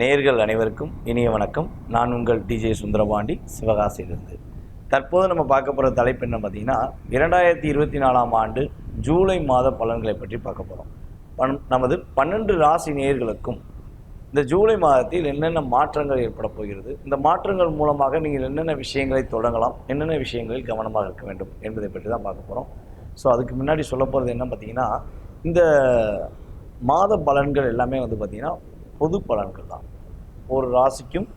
நேர்கள் அனைவருக்கும் இனிய வணக்கம். நான் உங்கள் டிஜே சுந்தரபாண்டி சிவகாசியிலிருந்து. தற்போது நம்ம பார்க்க போகிற தலைப்பு என்ன பார்த்தீங்கன்னா இரண்டாயிரத்தி இருபத்தி நாலாம் ஆண்டு ஜூலை மாத பலன்களை பற்றி பார்க்க போகிறோம் பன் நமது பன்னெண்டு ராசி நேயர்களுக்கும் இந்த ஜூலை மாதத்தில் என்னென்ன மாற்றங்கள் ஏற்பட போகிறது இந்த மாற்றங்கள் மூலமாக நீங்கள் என்னென்ன விஷயங்களை தொடங்கலாம் என்னென்ன விஷயங்களில் கவனமாக இருக்க வேண்டும் என்பதை பற்றி தான் பார்க்க போகிறோம் ஸோ அதுக்கு முன்னாடி சொல்ல போகிறது என்ன பார்த்தீங்கன்னா இந்த மாத பலன்கள் எல்லாமே வந்து பார்த்திங்கன்னா பொது பலன்கள் தான். ஒரு ராசிக்கும்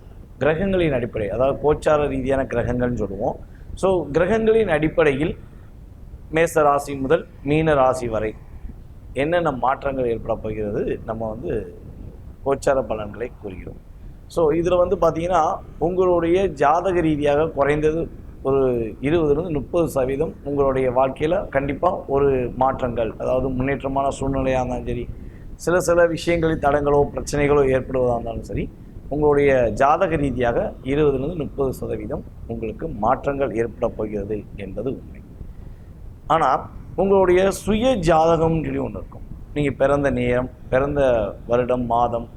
கிரகங்களின் அடிப்படை அதாவது கோச்சார ரீதியான கிரகங்கள்னு சொல்லுவோம். ஸோ கிரகங்களின் அடிப்படையில் மேச ராசி முதல் மீன ராசி வரை என்னென்ன மாற்றங்கள் ஏற்பட போகிறது நம்ம வந்து கோச்சார பலன்களை கூறுகிறோம். ஸோ இதில் வந்து பார்த்தீங்கன்னா உங்களுடைய ஜாதக ரீதியாக குறைந்தது ஒரு இருபதுலேருந்து முப்பது சதவீதம் உங்களுடைய வாழ்க்கையில் கண்டிப்பாக ஒரு மாற்றங்கள் அதாவது முன்னேற்றமான சூழ்நிலையாக இருந்தாலும் சரி சில சில விஷயங்களில் தடங்களோ பிரச்சனைகளோ ஏற்படுவதாக இருந்தாலும் சரி உங்களுடைய ஜாதக ரீதியாக இருபதுலேருந்து முப்பது சதவீதம் உங்களுக்கு மாற்றங்கள் ஏற்பட போகிறது என்பது உண்மை. ஆனால் உங்களுடைய சுய ஜாதகம்னு சொல்லி ஒன்று இருக்கும். நீங்கள் பிறந்த நேரம் பிறந்த வருடம் மாதம்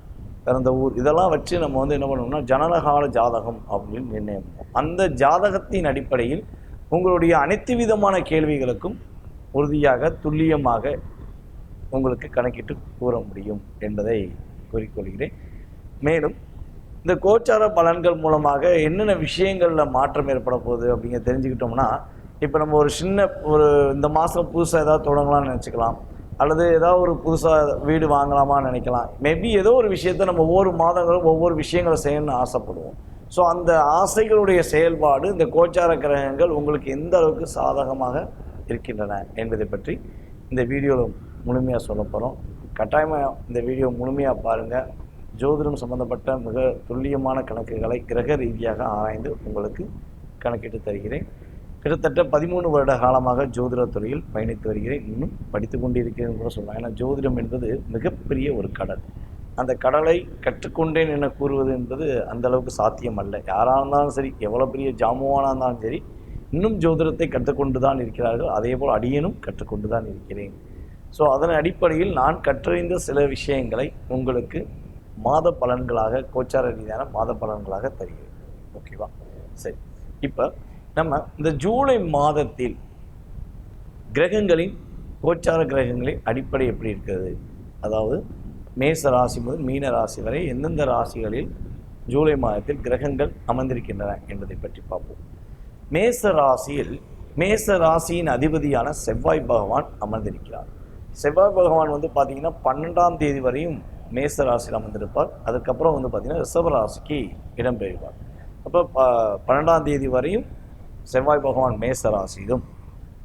பிறந்த ஊர் இதெல்லாம் வச்சு நம்ம வந்து என்ன பண்ணோம்னா ஜனனகால ஜாதகம் அப்படின்னு நிர்ணயம் அந்த ஜாதகத்தின் அடிப்படையில் உங்களுடைய அனைத்து விதமான கேள்விகளுக்கும் உறுதியாக துல்லியமாக உங்களுக்கு கணக்கிட்டு கூற முடியும் என்பதை கூறிக்கொள்கிறேன். மேலும் இந்த கோச்சார பலன்கள் மூலமாக என்னென்ன விஷயங்களில் மாற்றம் ஏற்பட போகுது அப்படிங்க தெரிஞ்சுக்கிட்டோம்னா இப்போ நம்ம ஒரு சின்ன ஒரு இந்த மாதம் புதுசாக ஏதாவது தொடங்கலாம்னு நினச்சிக்கலாம். அல்லது ஏதாவது ஒரு புதுசாக வீடு வாங்கலாமான்னு நினைக்கலாம். மேபி ஏதோ ஒரு விஷயத்த நம்ம ஒவ்வொரு மாதங்களும் ஒவ்வொரு விஷயங்களை செய்யணும்னு ஆசைப்படுவோம். ஸோ அந்த ஆசைகளுடைய செயல்பாடு இந்த கோச்சார கிரகங்கள் உங்களுக்கு எந்த அளவுக்கு சாதகமாக இருக்கின்றன என்பதை பற்றி இந்த வீடியோவில் முழுமையாக சொல்ல போகிறோம் கட்டாயமாக இந்த வீடியோ முழுமையாக பாருங்கள் ஜோதிடம் சம்பந்தப்பட்ட மிக துல்லியமான கணக்குகளை கிரக ரீதியாக ஆராய்ந்து உங்களுக்கு கணக்கிட்டு தருகிறேன். கிட்டத்தட்ட பதிமூணு வருட காலமாக ஜோதிட துறையில் பயணித்து வருகிறேன். இன்னும் படித்து கொண்டிருக்கிறேன் கூட சொல்லலாம். ஏன்னா ஜோதிடம் என்பது மிகப்பெரிய ஒரு கடல். அந்த கடலை கற்றுக்கொண்டேன் என கூறுவது என்பது அந்த அளவுக்கு சாத்தியம் அல்ல யாராக இருந்தாலும் சரி எவ்வளோ பெரிய ஜாமுவானாக இருந்தாலும் சரி இன்னும் ஜோதிடத்தை கற்றுக்கொண்டு தான் இருக்கிறார்கள். அதே போல் அடியனும் கற்றுக்கொண்டு தான் இருக்கிறேன். ஸோ அதன் அடிப்படையில் நான் கற்றறிந்த சில விஷயங்களை உங்களுக்கு மாத பலன்களாக கோச்சார ரீதியான மாத பலன்களாக தருகிறது. ஓகேவா? சரி. இப்போ நம்ம இந்த ஜூலை மாதத்தில் கிரகங்களின் கோச்சார கிரகங்களின் அடிப்படை எப்படி இருக்கிறது? அதாவது மேச ராசி முதல் மீன ராசி வரை எந்தெந்த ராசிகளில் ஜூலை மாதத்தில் கிரகங்கள் அமர்ந்திருக்கின்றன என்பதை பற்றி பார்ப்போம். மேச ராசியில் மேச ராசியின் அதிபதியான செவ்வாய் பகவான் அமர்ந்திருக்கிறார். செவ்வாய் பகவான் வந்து பார்த்தீங்கன்னா பன்னெண்டாம் தேதி வரையும் மேச ராசியில் அமர்ந்திருப்பார். அதுக்கப்புறம் வந்து பார்த்தீங்கன்னா ரிஷப ராசிக்கு இடம்பெறுவார் அப்போ ப பன்னெண்டாம் தேதி வரையும் செவ்வாய் பகவான் மேச ராசியிலும்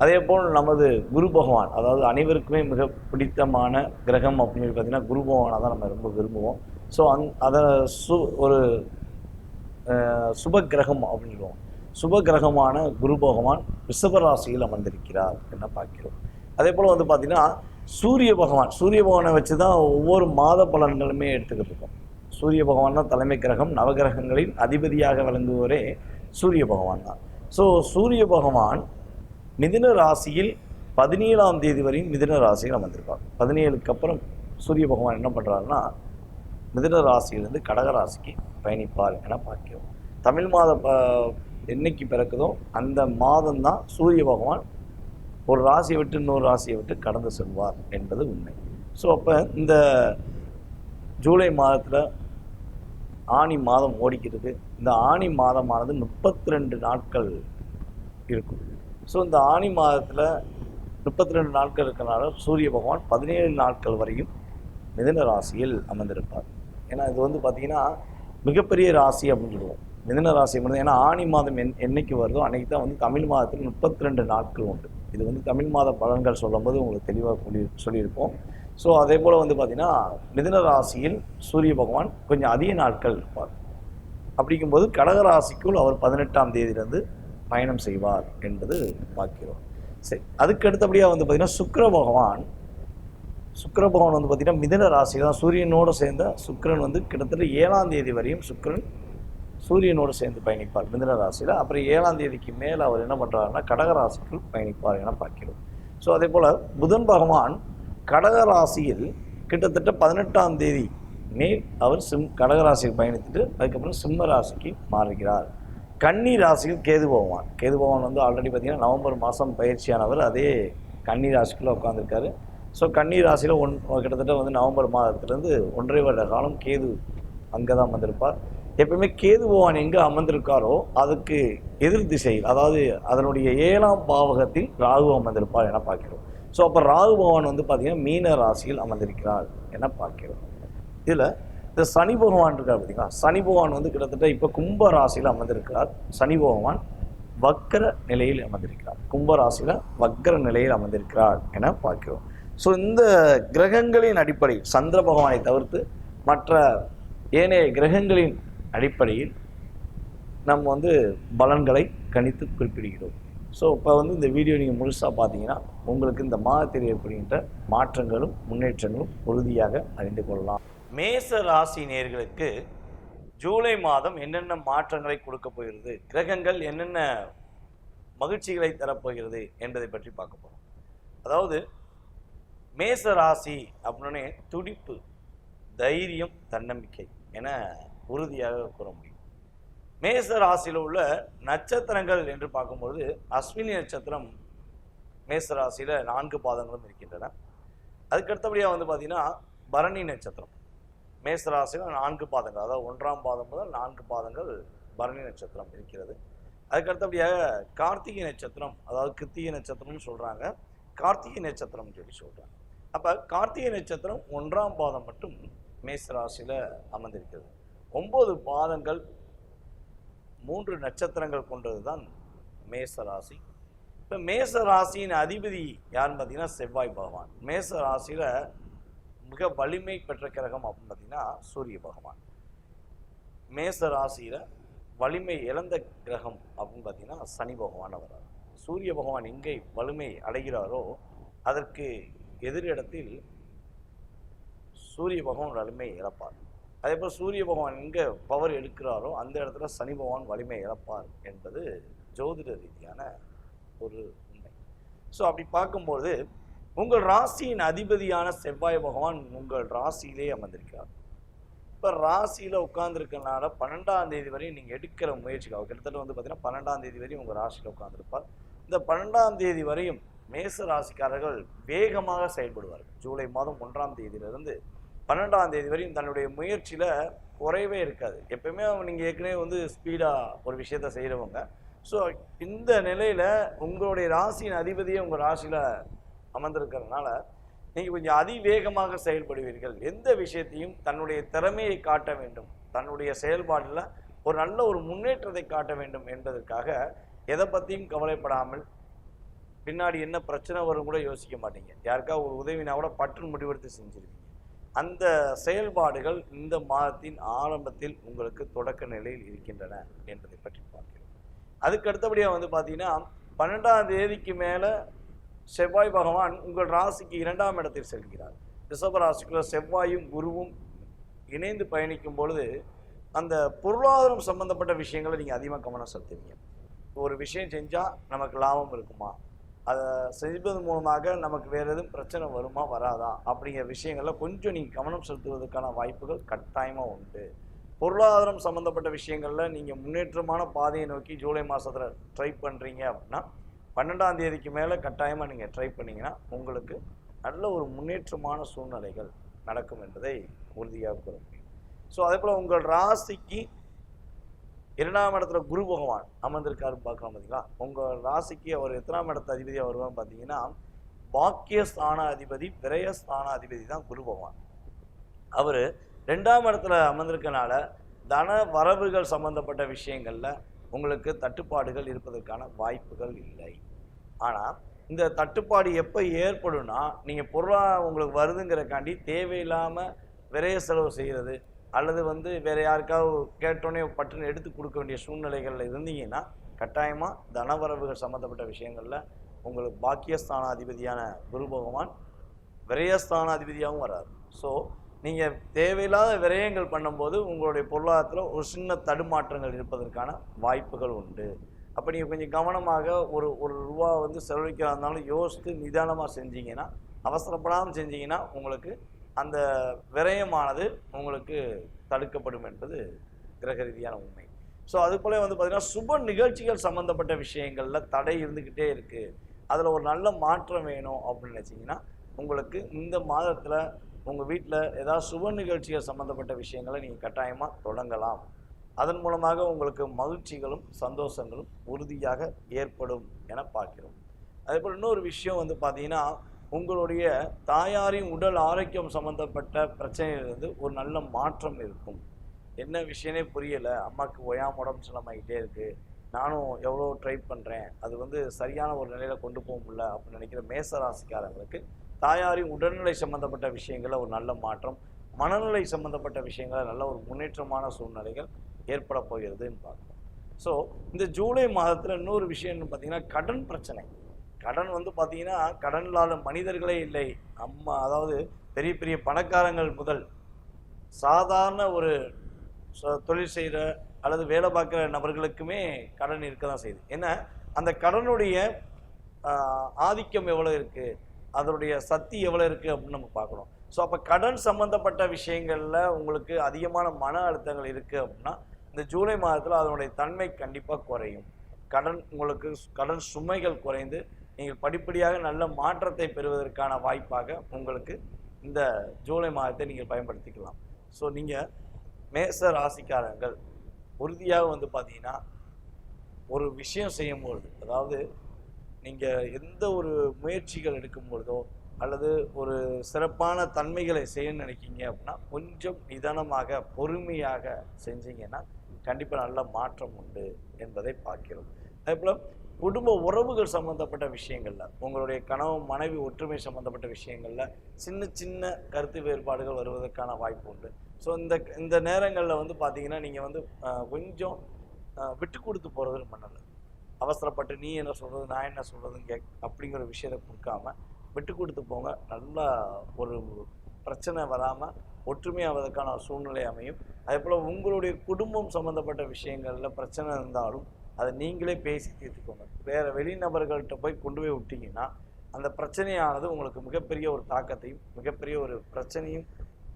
அதே போல் நமது குரு பகவான் அதாவது அனைவருக்குமே மிக பிடித்தமான கிரகம் அப்படின்னு பார்த்திங்கன்னா பார்த்தீங்கன்னா குரு பகவானை தான் நம்ம ரொம்ப விரும்புவோம். ஸோ அந் அதை சு ஒரு சுப கிரகம் அப்படின்வோம் சுப கிரகமான குரு பகவான் ரிஷப ராசியில் அமர்ந்திருக்கிறார் என்ன பார்க்கிறோம். அதே போல் வந்து பார்த்திங்கன்னா சூரிய பகவான் சூரிய பகவானை வச்சு தான் ஒவ்வொரு மாத பலன்களுமே எடுத்துக்கிட்டு இருக்கோம் சூரிய பகவான் தான் தலைமை கிரகம் நவகிரகங்களின் அதிபதியாக விளங்குவரே சூரிய பகவான் தான். ஸோ சூரிய பகவான் மிதுன ராசியில் பதினேழாம் தேதி வரையும் மிதுன ராசியில் அமர்ந்திருப்பார். பதினேழுக்கு அப்புறம் சூரிய பகவான் என்ன பண்ணுறாருன்னா மிதுன ராசியிலிருந்து கடக ராசிக்கு பயணிப்பார் என பார்க்கிறோம். தமிழ் மாத ப என்னைக்கு பிறக்குதோ அந்த மாதம் தான் சூரிய பகவான் ஒரு ராசியை விட்டு இன்னொரு ராசியை விட்டு கடந்து செல்வார் என்பது உண்மை. ஸோ அப்போ இந்த ஜூலை மாதத்தில் ஆணி மாதம் ஓடிக்கிறது. இந்த ஆணி மாதமானது முப்பத்தி ரெண்டு நாட்கள் இருக்கும். ஸோ இந்த ஆணி மாதத்தில் முப்பத்தி ரெண்டு நாட்கள் இருக்கிறனால சூரிய பகவான் பதினேழு நாட்கள் வரையும் மிதன ராசியில் அமர்ந்திருப்பார். ஏன்னா இது வந்து பார்த்திங்கன்னா மிகப்பெரிய ராசி அப்படின்னு சொல்லுவோம் மிதன ராசி மட்டும் ஏன்னா ஆணி மாதம் என் என்னைக்கு வருதோ அன்னைக்கு தான் வந்து தமிழ் மாதத்தில் முப்பத்தி ரெண்டு நாட்கள் உண்டு. இது வந்து தமிழ் மாத பலன்கள் சொல்லும்போது உங்களுக்கு தெளிவாக சொல்லி சொல்லியிருப்போம். ஸோ அதே போல் வந்து பார்த்திங்கன்னா மிதுன ராசியில் சூரிய பகவான் கொஞ்சம் அதிக நாட்கள் இருப்பார். அப்படிங்கும்போது கடக ராசிக்குள் அவர் பதினெட்டாம் தேதியிலிருந்து பயணம் செய்வார் என்பது பார்க்கிறோம். சரி அதுக்கு அடுத்தபடியாக வந்து பார்த்திங்கன்னா சுக்கர பகவான் சுக்கர பகவான் வந்து பார்த்திங்கன்னா மிதன ராசி தான் சூரியனோடு சேர்ந்த சுக்கரன் வந்து கிட்டத்தட்ட ஏழாம் தேதி வரையும் சுக்கிரன் சூரியனோடு சேர்ந்து பயணிப்பார் மிதுன ராசியில். அப்புறம் ஏழாம் தேதிக்கு மேலே அவர் என்ன பண்ணுறாருன்னா கடகராசிக்குள் பயணிப்பார் என பார்க்கிறோம். ஸோ அதே போல் புதன் பகவான் கடகராசியில் கிட்டத்தட்ட பதினெட்டாம் தேதி மேல் அவர் சிம் கடகராசிக்கு பயணித்துட்டு அதுக்கப்புறம் சிம்ம ராசிக்கு மாறுகிறார். கன்னி ராசியில் கேது பகவான். கேது பகவான் வந்து ஆல்ரெடி பார்த்தீங்கன்னா நவம்பர் மாதம் பயிற்சியானவர். அதே கன்னி ராசிக்குள்ளே உட்காந்துருக்காரு ஸோ கன்னி ராசியில் ஒன் கிட்டத்தட்ட வந்து நவம்பர் மாதத்துலேருந்து ஒன்றரை வருட காலம் கேது அங்கே தான் வந்திருப்பார். எப்பவுமே கேது பகவான் எங்கே அமர்ந்திருக்காரோ அதுக்கு எதிர் திசையில் அதாவது அதனுடைய ஏழாம் பாவகத்தில் ராகு அமர்ந்திருப்பார் என பார்க்கிறோம். ஸோ அப்போ ராகு பகவான் வந்து பார்த்தீங்கன்னா மீன ராசியில் அமர்ந்திருக்கிறார் என பார்க்கிறோம். இதில் இந்த சனி பகவான் இருக்கார் பார்த்தீங்களா சனி பகவான் வந்து கிட்டத்தட்ட இப்போ கும்ப ராசியில் அமர்ந்திருக்கிறார். சனி பகவான் வக்கர நிலையில் அமர்ந்திருக்கிறார். கும்ப ராசியில் வக்கர நிலையில் அமர்ந்திருக்கிறார் என பார்க்கிறோம். ஸோ இந்த கிரகங்களின் அடிப்படை சந்திர பகவானை தவிர்த்து மற்ற ஏனைய கிரகங்களின் அடிப்படையில் நம்ம வந்து பலன்களை கணித்து குறிப்பிடுகிறோம். ஸோ இப்போ வந்து இந்த வீடியோ நீங்கள் முழுசாக பார்த்தீங்கன்னா உங்களுக்கு இந்த மாதத்தில் ஏற்படுகின்ற மாற்றங்களும் முன்னேற்றங்களும் உறுதியாக அறிந்து கொள்ளலாம். மேச ராசி நேர்களுக்கு ஜூலை மாதம் என்னென்ன மாற்றங்களை கொடுக்க போகிறது கிரகங்கள் என்னென்ன மகிழ்ச்சிகளை தரப்போகிறது என்பதை பற்றி பார்க்க போகிறோம் அதாவது மேச ராசி அப்படின்னே துடிப்பு தைரியம் தன்னம்பிக்கை. என உறுதியாக கூற முடியும். மேச ராசியில் உள்ள நட்சத்திரங்கள் என்று பார்க்கும்பொழுது அஸ்வினி நட்சத்திரம் மேச ராசியில் நான்கு பாதங்களும் இருக்கின்றன. அதுக்கு அடுத்தபடியாக வந்து பார்த்தீங்கன்னா பரணி நட்சத்திரம். மேச ராசியில் நான்கு பாதங்கள் அதாவது ஒன்றாம் பாதம் முதல் நான்கு பாதங்கள் பரணி நட்சத்திரம் இருக்கிறது. அதுக்கு அடுத்தபடியாக கார்த்திகை நட்சத்திரம் அதாவது கிருத்திகை நட்சத்திரம்னு சொல்கிறாங்க கார்த்திகை நட்சத்திரம்னு சொல்லி சொல்கிறாங்க அப்போ கார்த்திகை நட்சத்திரம் ஒன்றாம் பாதம் மட்டும் மேச ராசியில் அமர்ந்திருக்கிறது. ஒம்பது பாதங்கள் மூன்று நட்சத்திரங்கள் கொண்டது தான் மேச ராசி இப்போ மேச ராசியின் அதிபதி யாருன்னு பார்த்தீங்கன்னா செவ்வாய் பகவான். மேச ராசியில் மிக வலிமை பெற்ற கிரகம் அப்படின்னு பார்த்தீங்கன்னா சூரிய பகவான். மேச ராசியில் வலிமை இழந்த கிரகம் அப்படின்னு பார்த்தீங்கன்னா சனி பகவான் வர்றார் சூரிய பகவான் எங்கே வலிமை அடைகிறாரோ அதற்கு எதிரிடத்தில் சூரிய பகவான் வலிமை இழப்பார். அதே போல் சூரிய பகவான் எங்கே பவர் எடுக்கிறாரோ அந்த இடத்துல சனி பகவான் வலிமை இழப்பார் என்பது ஜோதிட ரீதியான ஒரு உண்மை. ஸோ அப்படி பார்க்கும்போது உங்கள் ராசியின் அதிபதியான செவ்வாய் பகவான் உங்கள் ராசியிலே அமர்ந்திருக்கிறார். இப்போ ராசியில் உட்காந்துருக்கனால பன்னெண்டாம் தேதி வரையும் நீங்கள் எடுக்கிற முயற்சிக்காக கிட்டத்தட்ட வந்து பார்த்தீங்கன்னா பன்னெண்டாம் தேதி வரையும் உங்கள் ராசியில் உட்காந்துருப்பார் இந்த பன்னெண்டாம் தேதி வரையும் மேச ராசிக்காரர்கள் வேகமாக செயல்படுவார்கள். ஜூலை மாதம் ஒன்றாம் தேதியிலிருந்து பன்னெண்டாம் தேதி வரையும் தன்னுடைய முயற்சியில் குறைவே இருக்காது. எப்பயுமே நீங்கள் ஏற்கனவே வந்து ஸ்பீடாக ஒரு விஷயத்த செய்கிறவங்க ஸோ இந்த நிலையில் உங்களுடைய ராசியின் அதிபதியே உங்கள் ராசியில் அமர்ந்திருக்கிறதுனால நீங்கள் கொஞ்சம் அதிவேகமாக செயல்படுவீர்கள். எந்த விஷயத்தையும் தன்னுடைய திறமையை காட்ட வேண்டும். தன்னுடைய செயல்பாடில் ஒரு நல்ல ஒரு முன்னேற்றத்தை காட்ட வேண்டும் என்பதற்காக எதை பற்றியும் கவலைப்படாமல் பின்னாடி என்ன பிரச்சனை வரும் கூட யோசிக்க மாட்டீங்க. யாருக்கா ஒரு உதவினா கூட பற்று முடிவெடுத்து செஞ்சிருவீங்க. அந்த செயல்பாடுகள் இந்த மாதத்தின் ஆரம்பத்தில் உங்களுக்கு தொடக்க நிலையில் இருக்கின்றன என்பதை பற்றி பார்க்கிறோம். அதுக்கு அடுத்தபடியாக வந்து பார்த்தீங்கன்னா பன்னெண்டாம் தேதிக்கு மேலே செவ்வாய் பகவான் உங்கள் ராசிக்கு இரண்டாம் இடத்தில் செல்கிறார். ரிஷப ராசிக்குள்ள செவ்வாயும் குருவும் இணைந்து பயணிக்கும் பொழுது அந்த பொருளாதாரம் சம்பந்தப்பட்ட விஷயங்களை நீங்கள் அதிகமாக கவனம் செலுத்துவீங்க. ஒரு விஷயம் செஞ்சால் நமக்கு லாபம் இருக்குமா? அதை செய்வது மூலமாக நமக்கு வேறு எதுவும் பிரச்சனை வருமா வராதா? அப்படிங்கிற விஷயங்களில் கொஞ்சம் நீங்கள் கவனம் செலுத்துவதற்கான வாய்ப்புகள் கட்டாயமாக உண்டு. பொருளாதாரம் சம்மந்தப்பட்ட விஷயங்களில் நீங்கள் முன்னேற்றமான பாதையை நோக்கி ஜூலை மாதத்தில் ட்ரை பண்ணுறீங்க அப்படின்னா பன்னெண்டாம் தேதிக்கு மேலே கட்டாயமாக நீங்கள் ட்ரை பண்ணீங்கன்னா உங்களுக்கு நல்ல ஒரு முன்னேற்றமான சூழ்நிலைகள் நடக்கும் என்பதை உறுதியாக கூற முடியும். ஸோ அதே போல் உங்கள் ராசிக்கு இரண்டாம் இடத்துல குரு பகவான் அமர்ந்திருக்காரு பார்க்கலாம் பார்த்தீங்களா உங்கள் ராசிக்கு அவர் எத்தனாம் இடத்த அதிபதியாக வருவான்னு பார்த்தீங்கன்னா பாக்கியஸ்தான அதிபதி விரயஸ்தான அதிபதி தான் குரு பகவான். அவர் ரெண்டாம் இடத்துல அமர்ந்திருக்கனால தன வரவுகள் சம்பந்தப்பட்ட விஷயங்களில் உங்களுக்கு தட்டுப்பாடுகள் இருப்பதற்கான வாய்ப்புகள் இல்லை. ஆனால் இந்த தட்டுப்பாடு எப்போ ஏற்படும்னா நீங்கள் பொருளாக உங்களுக்கு வருதுங்கிறக்காண்டி தேவையில்லாமல் விரைய செலவு செய்கிறது அல்லது வந்து வேறு யாருக்காவது கேட்டோன்னே பட்டுன்னு எடுத்து கொடுக்க வேண்டிய சூழ்நிலைகளில் இருந்தீங்கன்னா கட்டாயமாக தனவரவுகள் சம்மந்தப்பட்ட விஷயங்களில் உங்களுக்கு பாக்கியஸ்தானாதிபதியான குரு பகவான் விரயஸ்தானாதிபதியாகவும் வராது ஸோ நீங்கள் தேவையில்லாத விரயங்கள் பண்ணும்போது உங்களுடைய பொருளாதாரத்தில் ஒரு சின்ன தடுமாற்றங்கள் இருப்பதற்கான வாய்ப்புகள் உண்டு. அப்போ நீங்கள் கொஞ்சம் கவனமாக ஒரு ஒரு ரூபா வந்து செலவழிக்கிறா இருந்தாலும் யோசித்து நிதானமாக செஞ்சீங்கன்னா அவசரப்படாமல் செஞ்சீங்கன்னா உங்களுக்கு அந்த விரயமானது உங்களுக்கு தடுக்கப்படும் என்பது கிரக ரீதியான உண்மை. ஸோ அது போல வந்து பார்த்திங்கன்னா சுப நிகழ்ச்சிகள் சம்மந்தப்பட்ட விஷயங்களில் தடை இருந்துக்கிட்டே இருக்குது அதில் ஒரு நல்ல மாற்றம் வேணும் அப்படின்னு நினச்சிங்கன்னா உங்களுக்கு இந்த மாதத்தில் உங்கள் வீட்டில் ஏதாவது சுப நிகழ்ச்சிகள் சம்மந்தப்பட்ட விஷயங்களை நீங்கள் கட்டாயமாக தொடங்கலாம். அதன் மூலமாக உங்களுக்கு மகிழ்ச்சிகளும் சந்தோஷங்களும் உறுதியாக ஏற்படும் என பார்க்கிறோம். அதே போல் இன்னொரு விஷயம் வந்து பார்த்திங்கன்னா உங்களுடைய தாயாரின் உடல் ஆரோக்கியம் சம்மந்தப்பட்ட பிரச்சனையிலிருந்து ஒரு நல்ல மாற்றம் இருக்கும். என்ன விஷயமே புரியலை. அம்மாவுக்கு ஒயாம உடம்பு சிலமாகிட்டே இருக்குது நானும் எவ்வளோ ட்ரை பண்ணுறேன் அது வந்து சரியான ஒரு நிலையில் கொண்டு போக முடியல அப்படின்னு நினைக்கிற மேச ராசிக்காரங்களுக்கு தாயாரின் உடல்நிலை சம்மந்தப்பட்ட விஷயங்களில் ஒரு நல்ல மாற்றம் மனநிலை சம்மந்தப்பட்ட விஷயங்களில் நல்ல ஒரு முன்னேற்றமான சூழ்நிலைகள் ஏற்பட போகிறதுன்னு பார்க்கணும். ஸோ இந்த ஜூலை மாதத்தில் இன்னொரு விஷயம்னு பார்த்தீங்கன்னா கடன் பிரச்சனை. கடன் வந்து பார்த்தீங்கன்னா கடனில்லாத மனிதர்களே இல்லை. அம்மா அதாவது பெரிய பெரிய பணக்காரங்கள் முதல் சாதாரண ஒரு தொழில் செய்கிற அல்லது வேலை பார்க்குற நபர்களுக்குமே கடன் இருக்க தான் செய்யுது. ஏன்னா அந்த கடனுடைய ஆதிக்கம் எவ்வளோ இருக்குது அதனுடைய சக்தி எவ்வளோ இருக்குது அப்படின்னு நம்ம பார்க்கணும். ஸோ அப்போ கடன் சம்மந்தப்பட்ட விஷயங்களில் உங்களுக்கு அதிகமான மன அழுத்தங்கள் இருக்குது அப்படின்னா இந்த ஜூலை மாதத்தில் அதனுடைய தன்மை கண்டிப்பாக குறையும். கடன் உங்களுக்கு கடன் சுமைகள் குறைந்து நீங்கள் படிப்படியாக நல்ல மாற்றத்தை பெறுவதற்கான வாய்ப்பாக உங்களுக்கு இந்த ஜூலை மாதத்தை நீங்கள் பயன்படுத்திக்கலாம். ஸோ நீங்கள் மேச ராசிக்காரங்கள் உறுதியாக வந்து பார்த்தீங்கன்னா ஒரு விஷயம் செய்யும்பொழுது அதாவது நீங்கள் எந்த ஒரு முயற்சிகள் எடுக்கும் பொழுதோ அல்லது ஒரு சிறப்பான தன்மைகளை செய்ய நினைக்கிங்க அப்படின்னா கொஞ்சம் நிதானமாக பொறுமையாக செஞ்சீங்கன்னா கண்டிப்பாக நல்ல மாற்றம் உண்டு என்பதை பார்க்கிறோம். அதே போல் குடும்ப உறவுகள் சம்மந்தப்பட்ட விஷயங்களில் உங்களுடைய கணவன் மனைவி ஒற்றுமை சம்மந்தப்பட்ட விஷயங்களில் சின்ன சின்ன கருத்து வேறுபாடுகள் வருவதற்கான வாய்ப்பு உண்டு. ஸோ இந்த இந்த நேரங்களில் வந்து பார்த்தீங்கன்னா நீங்கள் வந்து கொஞ்சம் விட்டு கொடுத்து போகிறது ரொம்ப நல்லது அவசரப்பட்டு நீ என்ன சொல்கிறது நான் என்ன சொல்கிறதுன்னு கேக் அப்படிங்கிற விஷயத்தை கொடுக்காம விட்டு கொடுத்து போங்க. நல்லா ஒரு பிரச்சனை வராமல் ஒற்றுமையாவதற்கான சூழ்நிலை அமையும். அதே போல் உங்களுடைய குடும்பம் சம்மந்தப்பட்ட விஷயங்களில் பிரச்சனை இருந்தாலும் அதை நீங்களே பேசி தீர்த்துக்கோங்க. வேறு வெளிநபர்கள்ட்ட போய் கொண்டு போய் விட்டீங்கன்னா அந்த பிரச்சனையானது உங்களுக்கு மிகப்பெரிய ஒரு தாக்கத்தையும் மிகப்பெரிய ஒரு பிரச்சனையும்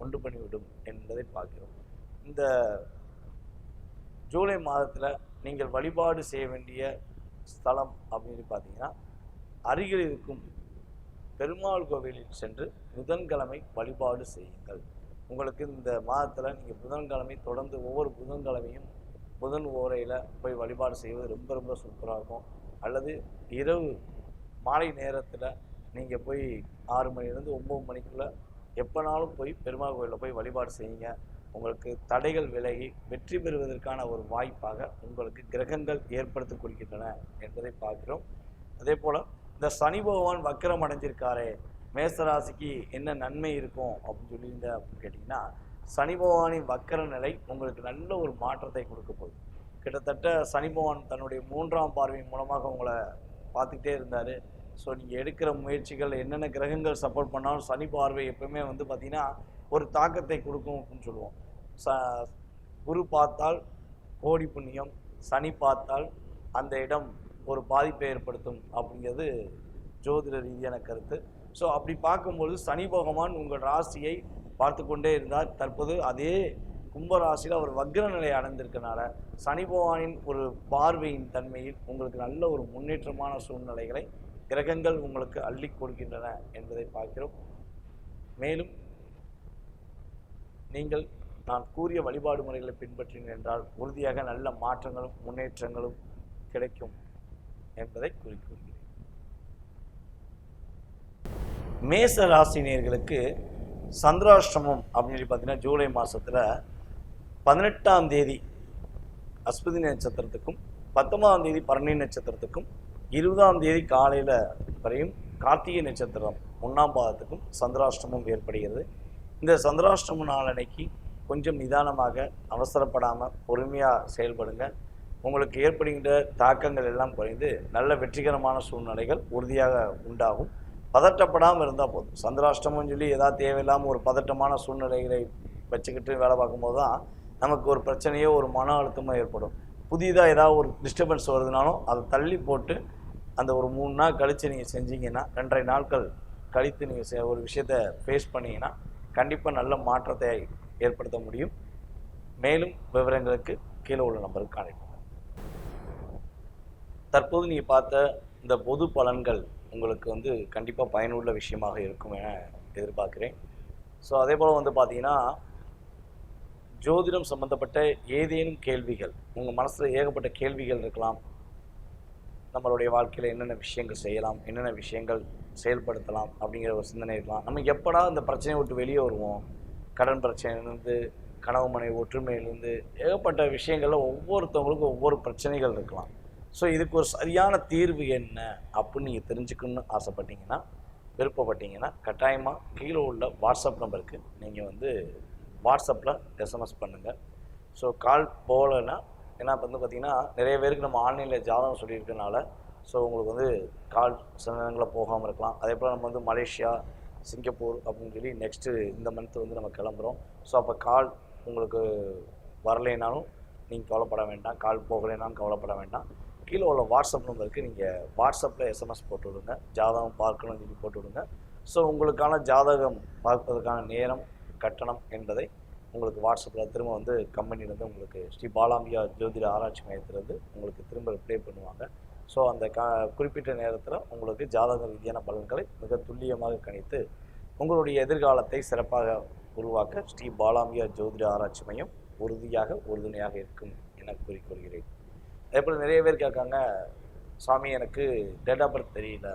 உண்டு பண்ணிவிடும் என்பதை பார்க்கிறோம். இந்த ஜூலை மாதத்தில் நீங்கள் வழிபாடு செய்ய வேண்டிய ஸ்தலம் அப்படின்னு பார்த்தீங்கன்னா அருகில் இருக்கும் பெருமாள் கோவிலில் சென்று புதன்கிழமை வழிபாடு செய்யுங்கள். உங்களுக்கு இந்த மாதத்தில் நீங்கள் புதன்கிழமை தொடர்ந்து ஒவ்வொரு புதன்கிழமையும் புதன் ஓரையில் போய் வழிபாடு செய்வது ரொம்ப ரொம்ப சூப்பராக இருக்கும். அல்லது இரவு மாலை நேரத்தில் நீங்கள் போய் ஆறு மணிலேருந்து ஒம்பது மணிக்குள்ளே எப்போனாலும் போய் பெருமாள் கோயிலில் போய் வழிபாடு செய்யுங்க. உங்களுக்கு தடைகள் விலகி வெற்றி பெறுவதற்கான ஒரு வாய்ப்பாக உங்களுக்கு கிரகங்கள் ஏற்படுத்தி கொடுக்கின்றன என்பதை பார்க்கிறோம். அதே போல் இந்த சனி பகவான் வக்கரம் அடைஞ்சிருக்காரே மேசராசிக்கு என்ன நன்மை இருக்கும் அப்படின்னு சொல்லியிருந்த அப்படின்னு கேட்டிங்கன்னா சனி பகவானின் வக்கர நிலை உங்களுக்கு நல்ல ஒரு மாற்றத்தை கொடுக்க போகுது. கிட்டத்தட்ட சனி பகவான் தன்னுடைய மூன்றாம் பார்வையின் மூலமாக உங்களை பார்த்துக்கிட்டே இருந்தார். ஸோ நீங்கள் எடுக்கிற முயற்சிகள் என்னென்ன கிரகங்கள் சப்போர்ட் பண்ணாலும் சனி பார்வை எப்பவுமே வந்து பார்த்திங்கன்னா ஒரு தாக்கத்தை கொடுக்கும் அப்படின்னு சொல்லுவோம். ச குரு பார்த்தால் கோடி புண்ணியம் சனி பார்த்தால் அந்த இடம் ஒரு பாதிப்பை ஏற்படுத்தும் அப்படிங்கிறது ஜோதிட ரீதியான கருத்து. ஸோ அப்படி பார்க்கும்பொழுது சனி பகவான் உங்கள் ராசியை பார்த்து கொண்டே இருந்தார். தற்போது அதே கும்பராசியில் அவர் வக்ர நிலை அடைந்திருக்கனால சனி பகவானின் ஒரு பார்வையின் தன்மையில் உங்களுக்கு நல்ல ஒரு முன்னேற்றமான சூழ்நிலைகளை கிரகங்கள் உங்களுக்கு அள்ளி கொடுக்கின்றன என்பதை பார்க்கிறோம். மேலும் நீங்கள் நான் கூறிய வழிபாடு முறைகளை பின்பற்றினீர்கள் என்றால் உறுதியாக நல்ல மாற்றங்களும் முன்னேற்றங்களும் கிடைக்கும் என்பதை குறிக்கொள்கிறேன் மேச ராசினியர்களுக்கு சந்திராஷ்டமம் அப்படின்னு சொல்லி பார்த்தீங்கன்னா ஜூலை மாதத்தில் பதினெட்டாம் தேதி அஸ்வதி நட்சத்திரத்துக்கும் பத்தொன்பதாம் தேதி பரணி நட்சத்திரத்துக்கும் இருபதாம் தேதி காலையில் வரையும் கார்த்திகை நட்சத்திரம் ஒன்றாம் பாதத்துக்கும் சந்திராஷ்டமம் ஏற்படுகிறது. இந்த சந்திராஷ்டம நாளன்னைக்கு கொஞ்சம் நிதானமாக அவசரப்படாமல் பொறுமையாக செயல்படுங்க. உங்களுக்கு ஏற்படுகின்ற தாக்கங்கள் எல்லாம் குறைந்து நல்ல வெற்றிகரமான சூழ்நிலைகள் உறுதியாக உண்டாகும். பதட்டப்படாமல் இருந்தால் போதும். சந்திராஷ்டமும் சொல்லி ஏதாவது தேவையில்லாமல் ஒரு பதட்டமான சூழ்நிலைகளை வச்சுக்கிட்டு வேலை பார்க்கும்போது தான் நமக்கு ஒரு பிரச்சனையோ ஒரு மன அழுத்தமோ ஏற்படும். புதிதாக ஏதாவது ஒரு டிஸ்டர்பன்ஸ் வருதுனாலும் அதை தள்ளி போட்டு அந்த ஒரு மூணு நாள் கழித்து நீங்கள் செஞ்சீங்கன்னா ரெண்டரை நாட்கள் கழித்து நீங்கள் ஒரு விஷயத்தை ஃபேஸ் பண்ணீங்கன்னா கண்டிப்பாக நல்ல மாற்றத்தை ஏற்படுத்த முடியும். மேலும் விவரங்களுக்கு கீழே உள்ள நம்பருக்கு கான்டாக்ட் தற்போது நீங்கள் பார்த்த இந்த பொது பலன்கள் உங்களுக்கு வந்து கண்டிப்பாக பயனுள்ள விஷயமாக இருக்கும் என எதிர்பார்க்குறேன். ஸோ அதே போல் வந்து பார்த்தீங்கன்னா ஜோதிடம் சம்மந்தப்பட்ட ஏதேனும் கேள்விகள் உங்கள் மனசில் ஏகப்பட்ட கேள்விகள் இருக்கலாம். நம்மளுடைய வாழ்க்கையில் என்னென்ன விஷயங்கள் செய்யலாம் என்னென்ன விஷயங்கள் செயல்படுத்தலாம் அப்படிங்கிற ஒரு சிந்தனை இருக்கலாம். நம்ம எப்படா இந்த பிரச்சனையை விட்டு வெளியே வருவோம்? கடன் பிரச்சனையிலேருந்து கனவு மனை ஒற்றுமையிலேருந்து ஏகப்பட்ட விஷயங்களில் ஒவ்வொருத்தவங்களுக்கும் ஒவ்வொரு பிரச்சனைகள் இருக்கலாம். ஸோ இதுக்கு ஒரு சரியான தீர்வு என்ன அப்படின்னு நீங்கள் தெரிஞ்சுக்கணும்னு ஆசைப்பட்டீங்கன்னா விருப்பப்பட்டீங்கன்னா கட்டாயமாக கீழே உள்ள வாட்ஸ்அப் நம்பருக்கு நீங்கள் வந்து வாட்ஸ்அப்பில் எஸ்எம்எஸ் பண்ணுங்கள் ஸோ கால் போகலைன்னா ஏன்னா இப்போ வந்து பார்த்திங்கன்னா நிறைய பேருக்கு நம்ம ஆன்லைனில் ஜாதகம் சொல்லியிருக்கனால ஸோ உங்களுக்கு வந்து கால் சில நேரங்களில் போகாமல் இருக்கலாம். அதே போல் நம்ம வந்து மலேசியா சிங்கப்பூர் அப்படின்னு சொல்லி நெக்ஸ்ட்டு இந்த மந்த் வந்து நம்ம கிளம்புறோம். ஸோ அப்போ கால் உங்களுக்கு வரலைனாலும் நீங்கள் கவலைப்பட வேண்டாம். கால் போகலைனாலும் கவலைப்பட வேண்டாம். கீழே உள்ள வாட்ஸ்அப் நம்பருக்கு நீங்கள் வாட்ஸ்அப்பில் எஸ்எம்எஸ் போட்டு விடுங்க ஜாதகம் பார்க்கணும்னு சொல்லி போட்டு விடுங்க ஸோ உங்களுக்கான ஜாதகம் பார்ப்பதற்கான நேரம் கட்டணம் என்பதை உங்களுக்கு வாட்ஸ்அப்பில் திரும்ப வந்து கம்பெனிலேருந்து உங்களுக்கு ஸ்ரீ பாலாம்பியா ஜோதிட ஆராய்ச்சி மையத்திலேருந்து உங்களுக்கு திரும்ப ரிப்ளை பண்ணுவாங்க. ஸோ அந்த க குறிப்பிட்ட நேரத்தில் உங்களுக்கு ஜாதக ரீதியான பலன்களை மிக துல்லியமாக கணித்து உங்களுடைய எதிர்காலத்தை சிறப்பாக உருவாக்க ஸ்ரீ பாலாம்பியா ஜோதிட ஆராய்ச்சி மையம் உறுதியாக உறுதுணையாக இருக்கும் என கூறிக்கொள்கிறேன். அதே போல் நிறைய பேர் கேட்காங்க சாமி எனக்கு டேட் ஆஃப் பர்த் தெரியல.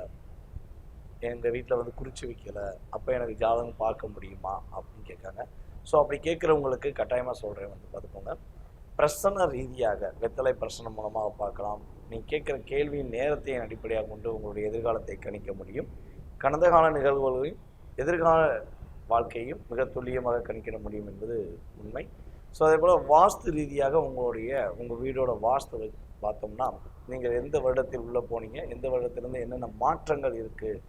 எங்கள் வீட்டில் வந்து குறித்து வைக்கல. அப்போ எனக்கு ஜாதகம் பார்க்க முடியுமா? அப்படின்னு கேட்காங்க. ஸோ அப்படி கேட்குறவங்களுக்கு கட்டாயமாக சொல்கிறேன் வந்து பார்த்துக்கோங்க. பிரசன ரீதியாக வெத்தலை பிரசனம் மூலமாக பார்க்கலாம். நீ கேட்குற கேள்வியின் நேரத்தையும் அடிப்படையாக கொண்டு உங்களுடைய எதிர்காலத்தை கணிக்க முடியும். கடந்த கால நிகழ்வுகளையும் எதிர்கால வாழ்க்கையும் மிக துல்லியமாக கணிக்கிட முடியும் என்பது உண்மை. ஸோ அதே போல் வாஸ்து ரீதியாக உங்களுடைய உங்கள் வீடோட வாஸ்து பார்த்தோம்னா நீங்கள் எந்த வருடத்தில் உள்ளே போனீங்க? எந்த வருடத்திலேருந்து என்னென்ன மாற்றங்கள் இருக்குது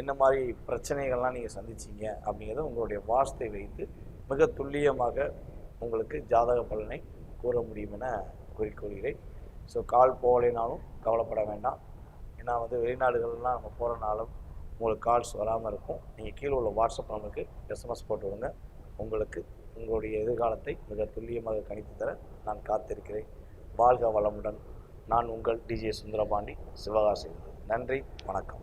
என்ன மாதிரி பிரச்சனைகள்லாம் நீங்கள் சந்திச்சீங்க? அப்படிங்கிறத உங்களுடைய வாஸ்தை வைத்து மிக துல்லியமாக உங்களுக்கு ஜாதக பலனை கூற முடியும் என கூறிக்கொள்கிறேன். ஸோ கால் போகலைனாலும் கவலைப்பட வேண்டாம். ஏன்னா வந்து வெளிநாடுகள்லாம் நம்ம போகிறனாலும் உங்களுக்கு கால்ஸ் வராமல் இருக்கும். நீங்கள் கீழே உள்ள வாட்ஸ்அப் நம்பருக்கு எஸ்எம்எஸ் போட்டு விடுங்க. உங்களுக்கு உங்களுடைய எதிர்காலத்தை மிக துல்லியமாக கணித்து தர நான் காத்திருக்கிறேன். வாழ்க வளமுடன். நான் உங்கள் டிஜே சுந்தரபாண்டி. சிவகாசி நன்றி. வணக்கம்.